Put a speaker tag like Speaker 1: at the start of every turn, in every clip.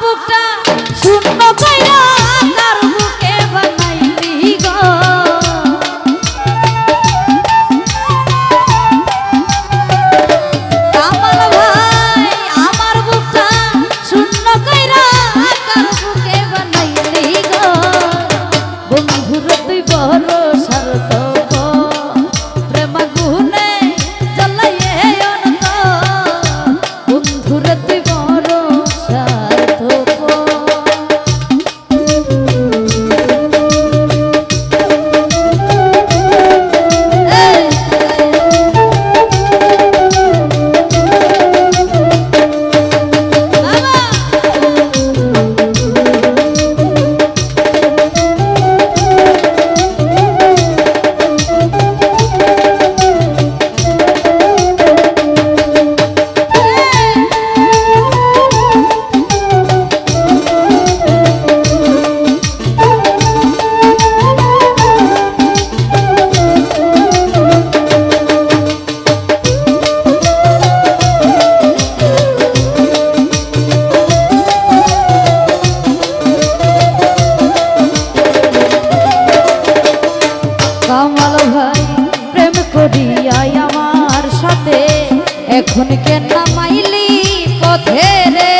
Speaker 1: বুকটা এখন কেন নামাইলি পথে রে?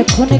Speaker 1: এখন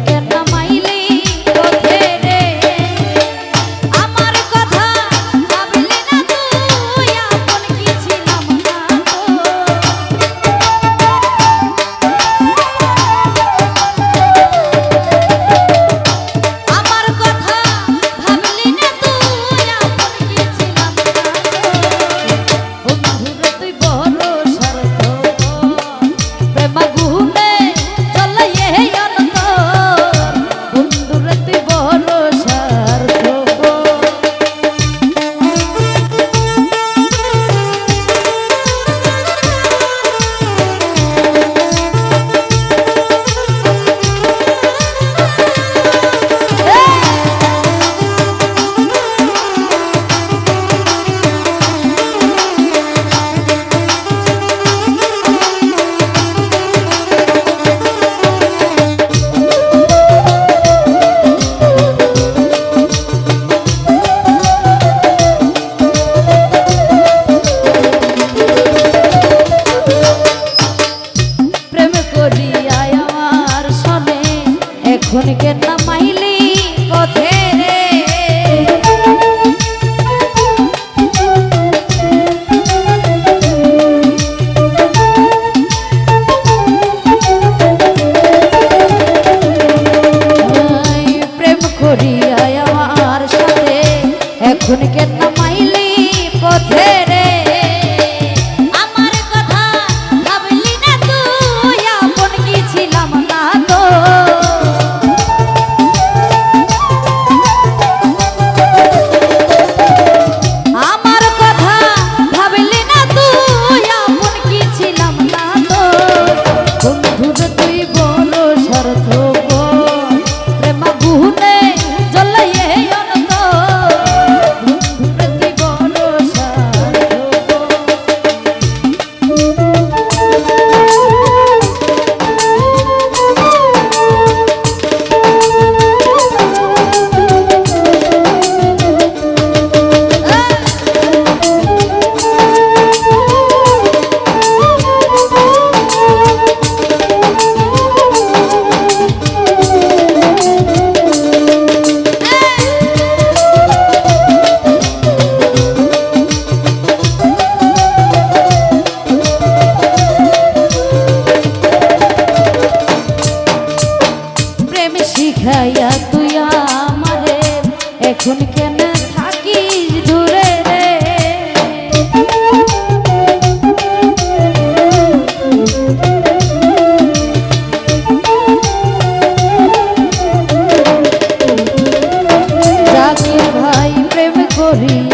Speaker 1: morir.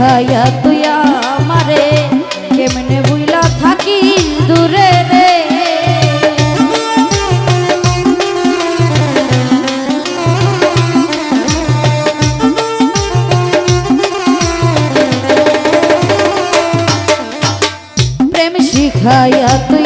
Speaker 1: বুঝাইয়া তুই আমারে কেমনে বুইলা থাকি দূরে রে? প্রেম শিখাইয়া তুই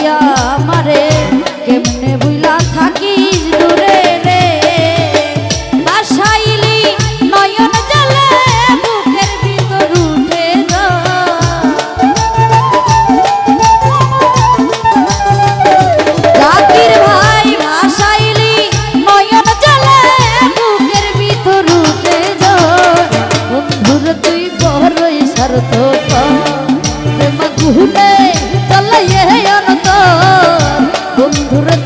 Speaker 1: ঘুরে চলাইয়ে অনন্ত। বন্ধুরে